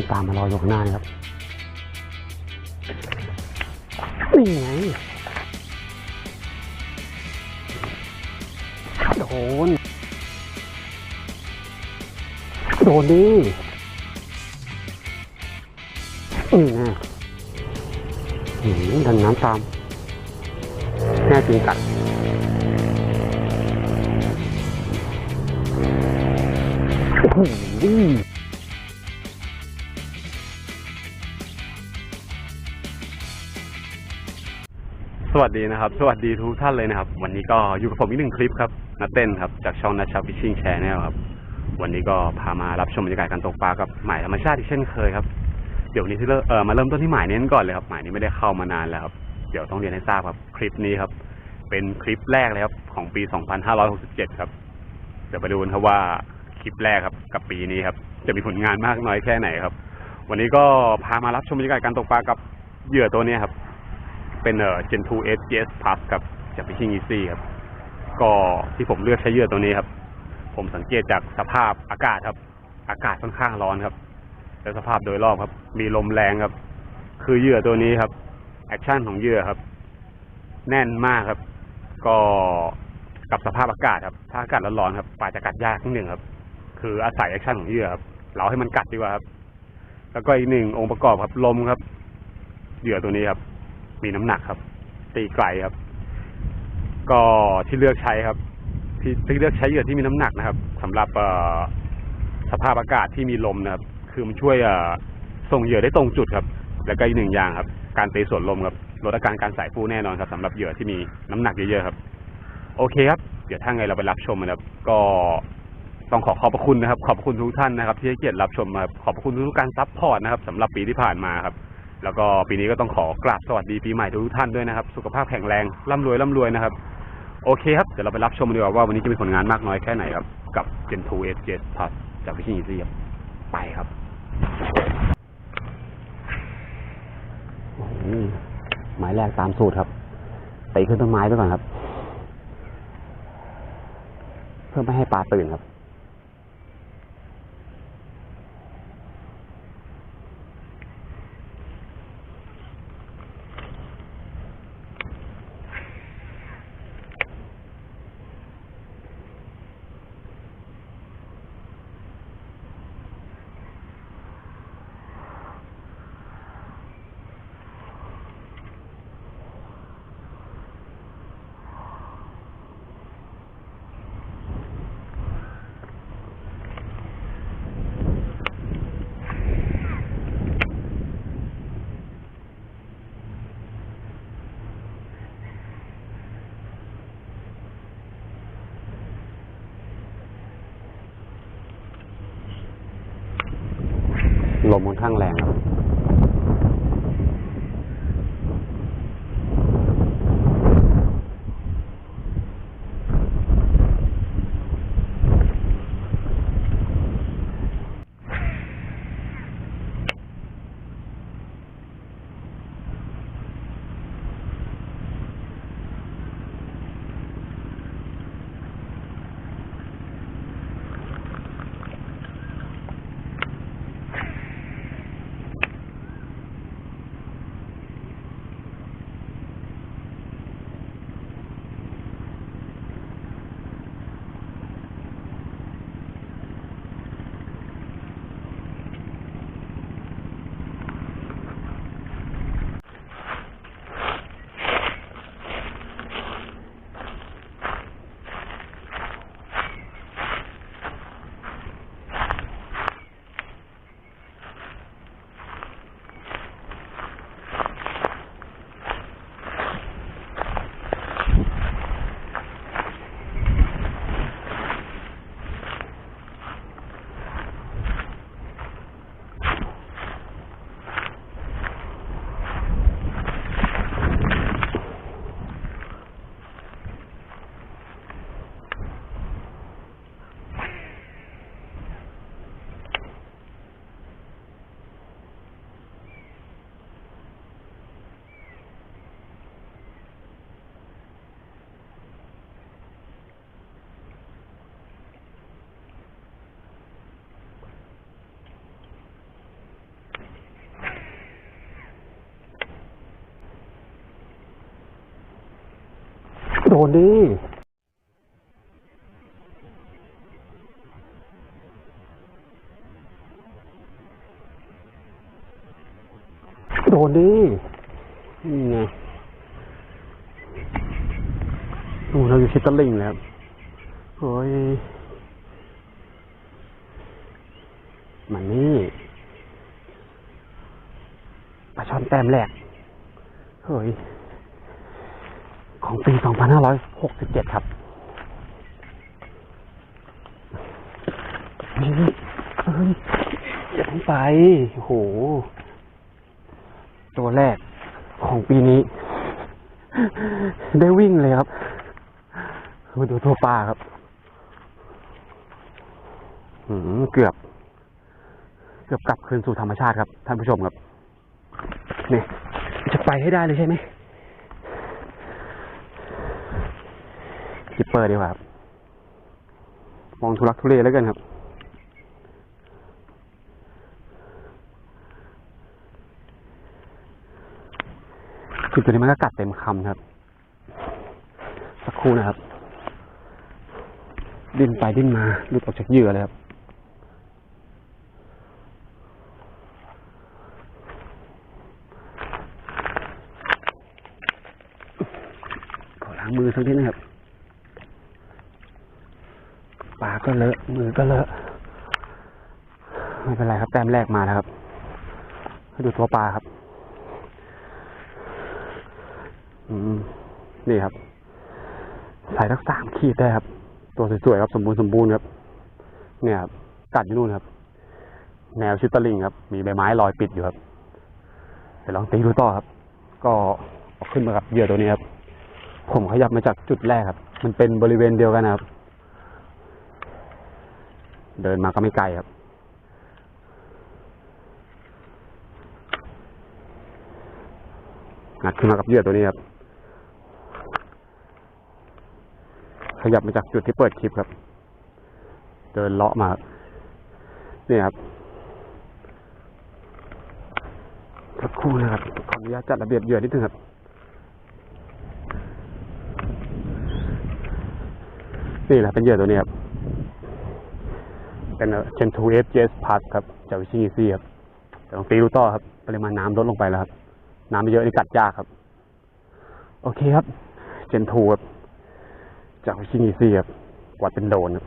ที่ตามมารออยู่ข้างหน้านะครับนี่ไงโดน โดนดิอืมนะหืมดันน้ำตาม แน่จริงกัดโอ้โห วัสดีนะครับ สวัสดีทุกท่านเลยนะครับ วันนี้ก็อยู่กับผมอีกหนึ่งคลิปครับนัดเต้นครับจากช่องนัชชาฟิชชิ่งแชร์แนลครับ วันนี้ก็พามารับชมบรรยากาศการตกปลากับหมายธรรมชาติที่เช่นเคยครับ เดี๋ยวนี้ที่เริ่มเออมาเริ่มต้นที่หมายนี้กันก่อนเลยครับ หมายนี้ไม่ได้เข้ามานานแล้วครับ เดี๋ยวต้องเรียนให้ทราบครับ คลิปนี้ครับ เป็นคลิปแรกเลยครับของปี 2567 ครับ เดี๋ยวไปดูนครับว่าคลิปแรกครับ กับปีนี้ครับ จะมีผลงานมากน้อยแค่ไหนครับ วันนี้ก็พามารับชมบรรยากาศการตกปลากับเหยื่อตัวนี้ครับ เป็นเอ่อ Gen 2 SGS Plus ครับจาก Fishing Easy ครับ ก็ที่ผมเลือกใช้เหยื่อตัวนี้ครับ ผมสังเกตจากสภาพอากาศครับ อากาศค่อนข้างร้อนครับ แล้วสภาพโดยรอบครับ มีลมแรงครับ คือเหยื่อตัวนี้ครับ แอคชั่นของเหยื่อครับ แน่นมากครับ ก็กับสภาพอากาศครับ ถ้าอากาศร้อนๆครับปลาจะกัดยากนิดหนึ่งครับ คืออาศัยแอคชั่นของเหยื่อครับ เราให้มันกัดดีกว่าครับ แล้วก็อีกหนึ่งองค์ประกอบครับลมครับ เหยื่อตัวนี้ครับ มีน้ำหนักครับ ตีไกลครับ ก็ที่เลือกใช้ครับ ที่ที่เลือกใช้เหยื่อที่มีน้ำหนักนะครับสำหรับสภาพอากาศที่มีลมนะครับ คือมันช่วยส่งเหยื่อได้ตรงจุดครับ แล้วก็อีกหนึ่งอย่างครับ การตีสวนลมครับลดอาการการสายฟูแน่นอนครับสำหรับเหยื่อที่มีน้ำหนักเยอะๆครับ โอเคครับ เดี๋ยวถ้าไงเราไปรับชมนะครับ ก็ต้องขอขอบพระคุณนะครับ ขอบคุณทุกท่านนะครับ ที่ให้เกียรติรับชมครับขอบคุณทุกการซัพพอร์ตนะครับสำหรับปีที่ผ่านมาครับ แล้วก็ปีนี้ก็ต้องขอกราบสวัสดีปีใหม่ทุกท่านด้วยนะครับ สุขภาพแข็งแรงร่ำรวยร่ำรวยนะครับ โอเคครับ เดี๋ยวเราไปรับชมกันดีกว่าว่าวันนี้จะมีผลงานมากน้อยแค่ไหนครับ กับ Gen 2 S Jet Plus จาก Fishing Easy ครับไปครับโอ้โหหมายแรกตามสูตรครับตีขึ้นต้นไม้ไปก่อนครับ เพื่อไม่ให้ปลาตื่นครับ ลมค่อนข้างแรงครับ โโดนดิโดนดินี่ไงโอ้เราอยู่ชิดตะลิงเลยครับโอ้ยมันนี่ปลาช่อนแต้มแรกเฮ้ย ของปี 2567 ครับเฮ้ยเฮ้ยอย่าเพิ่งไปโอ้โห ตัวแรกของปีนี้ ได้วิ่งเลยครับ มาดูตัวปลาครับเกือบ เกือบกลับคืนสู่ธรรมชาติครับ ท่านผู้ชมครับ นี่ จะไปให้ได้เลยใช่ไหม คิปเปอร์ดีกว่าครับ มองทุลักทุเลแล้วกันครับคือตัวนี้มันก็กัดเต็มคำครับ สักครู่นะครับ ดิ้นไปดิ้นมาหลุดออกจากเหยื่อเลยครับขอล้างมือสักนิดนะครับ ปากก็เลอะมือก็เลอะไม่เป็นไรครับแต้มแรกมาแล้วครับดูตัวปลาครับ อืมนี่ครับใส่ทักสามขีดได้ครับ ตัวสวยๆครับสมบูรณ์สมบูรณ์ครับ เนี่ยครับกัดอยู่นู่นครับ แนวชิตตลิงครับ มีใบไม้ลอยปิดอยู่ครับเดี๋ยวลองตีดูต่อครับ ก็ขึ้นมากับเหยื่อตัวนี้ครับ ผมขยับมาจากจุดแรกครับ มันเป็นบริเวณเดียวกันนะครับ เดินมาก็ไม่ไกลครับงัดขึ้นมากับเหยื่อตัวนี้ครับ ขยับมาจากจุดที่เปิดคลิปครับ เดินเลาะมาครับนี่ครับสักครู่นะครับ ขออนุญาตจัดระเบียบเหยื่อนิดนึงครับนี่แหละเป็นเหยื่อตัวนี้ครับ เป็นเชนทูเอฟเจสพาร์ทครับจากวิชิงีซี่ครับแต่ลองตีรูต่อครับ ปริมาณน้ำลดลงไปแล้วครับ น้ำไม่เยอะนี่กัดยากครับ โอเคครับ เจนทูครับจากวิชิงีซี่ครับกวัดเป็นโดนครับ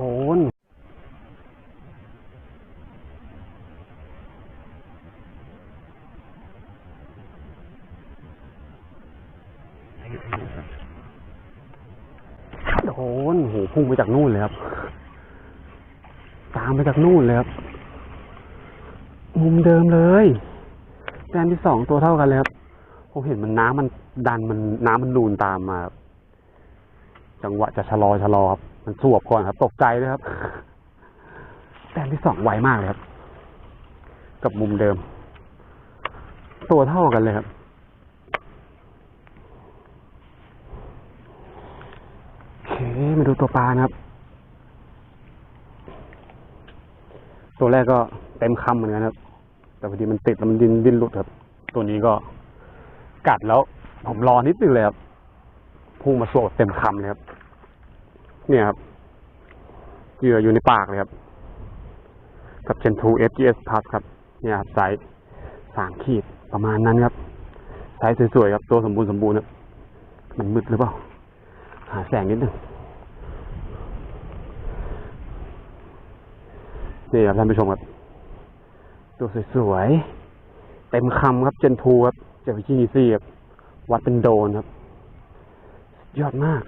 โดนโดนโหพุ่งไปจากนู่นเลยครับ ตามไปจากนู่นเลยครับ มุมเดิมเลยแดนที่สองตัวเท่ากันเลยครับ ผมเห็นมันน้ำมันดันมันน้ำมันนูนตามมา จังหวะจะชะลอชะลอครับ มันสวบก่อนครับ ตกใจเลยครับ แต้มที่สองไวมากเลยครับ กับมุมเดิม ตัวเท่ากันเลยครับโอเคมาดูตัวปลานะครับ ตัวแรกก็เต็มคำเหมือนกันครับ แต่พอดีมันติดแล้วมันดินดิ้นหลุดครับ ตัวนี้ก็กัดแล้ว ผมรอนิดนึงเลยครับพุ่งมาโสดเต็มคำเลยครับ เนี่ยครับเหยื่ออยู่ในปากเลยครับ กับเชนทู FGS Plus ครับ เนี่ยครับไซส์สามขีดประมาณนั้นครับไซส์สวยๆครับ ตัวสมบูรณ์สมบูรณ์ครับมันมืดหรือเปล่า หาแสงนิดหนึ่งนี่ครับท่านผู้ชมครับ ตัวสวยๆ เต็มคำครับเจนทูครับเจากวิชินีซี่ครับ วัดเป็นโดนครับ ยอดมาก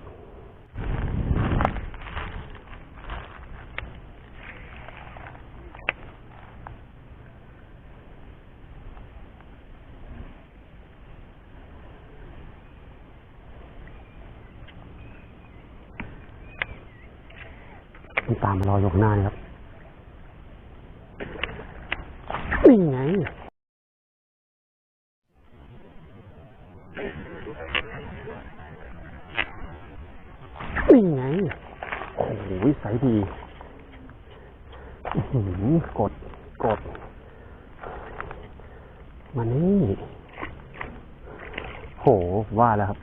มัน ตามมารออยกหน้านี่ครับนี่ไงนี่ไง โอ้โหใสยดีหือกด กด มานี่ โห ว่าแล้วครับ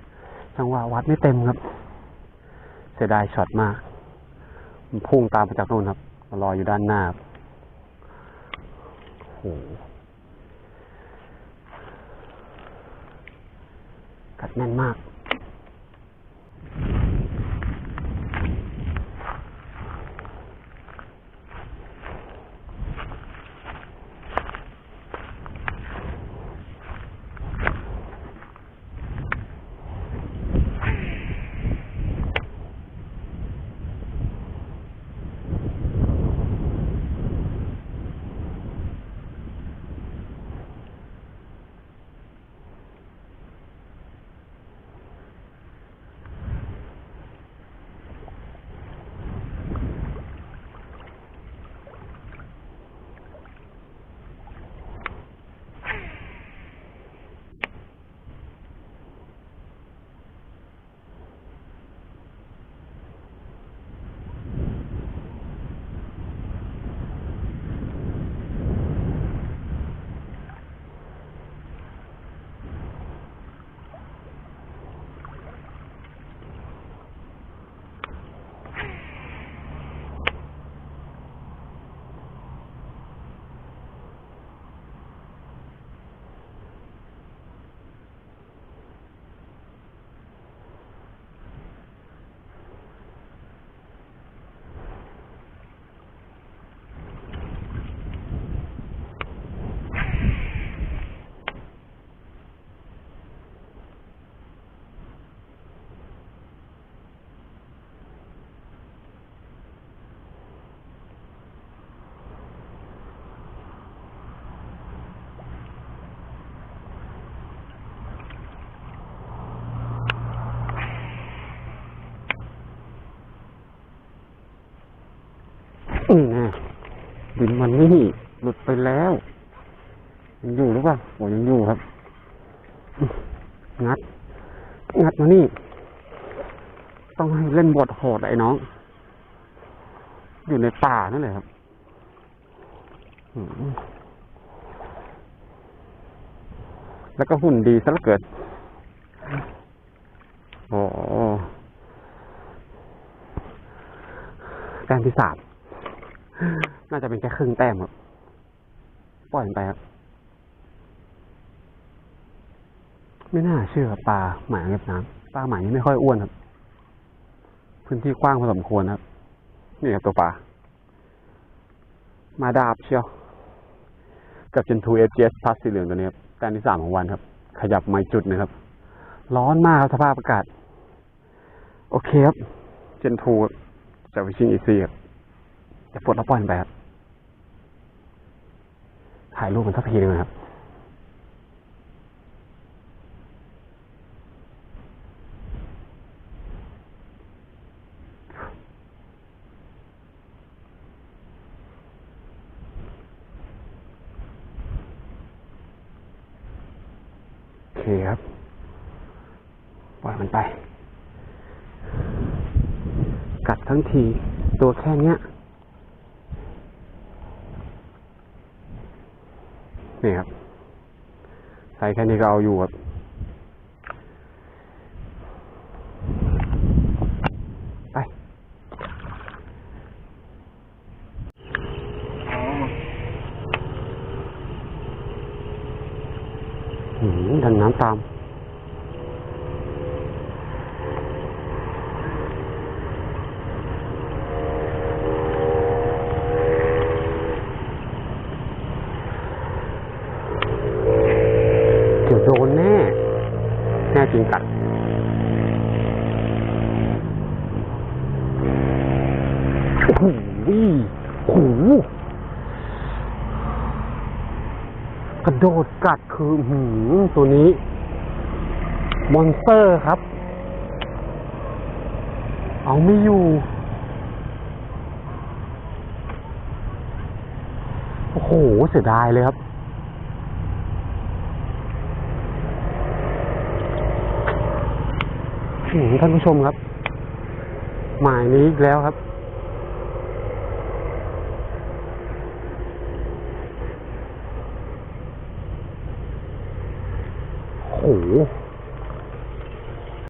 จังหวะวัดไม่เต็มครับ เสียดายช็อตมาก พุ่งตามมาจากโน่นครับมารออยู่ด้านหน้าโหกัดแน่นมาก อืมนะดินมันนี่หลุดไปแล้วยังอยู่หรือเปล่าโอ้ยังอยู่ครับ งัด งัดมานี่ ต้องให้เล่นบทโหดไอ้น้อง อยู่ในป่านั่นแหละครับแล้วก็หุ่นดีซะเหลือเกินโอ้แต้มที่สาม น่าจะเป็นแค่ครึ่งแต้มครับ ปล่อยไปครับ ไม่น่าเชื่อปลาหมายเล็บน้ำปลาหมายนี้ไม่ค่อยอ้วนครับ พื้นที่กว้างพอสมควรครับ นี่ครับตัวปลา มาดาบเชียว กับเจนทูเอเจสพัสสีเหลืองตัวนี้ครับแต้มที่สามของวันครับ ขยับไม่จุดนะครับ ร้อนมากครับสภาพอากาศ โอเคครับ เจนทูจากวิชิงอีซีครับ จะปลดแล้วปล่อยมันไปครับถ่ายรูปมันสักทีหนึ่งครับโอเคครับ ปล่อยมันไป กัดทั้งที ตัวแค่เนี้ย นี่ครับใส่แค่นี้ก็เอาอยู่ครับ ไป หืมดันน้ำตาม โยุงกัด โอ้โหโอ้โหกระโดดกัด คือหือตัวนี้มอนสเตอร์ครับ เอาไม่อยู่ โอ้โห เสียดายเลยครับ ท่านผู้ชมครับ หมายนี้อีกแล้วครับ โอ้โห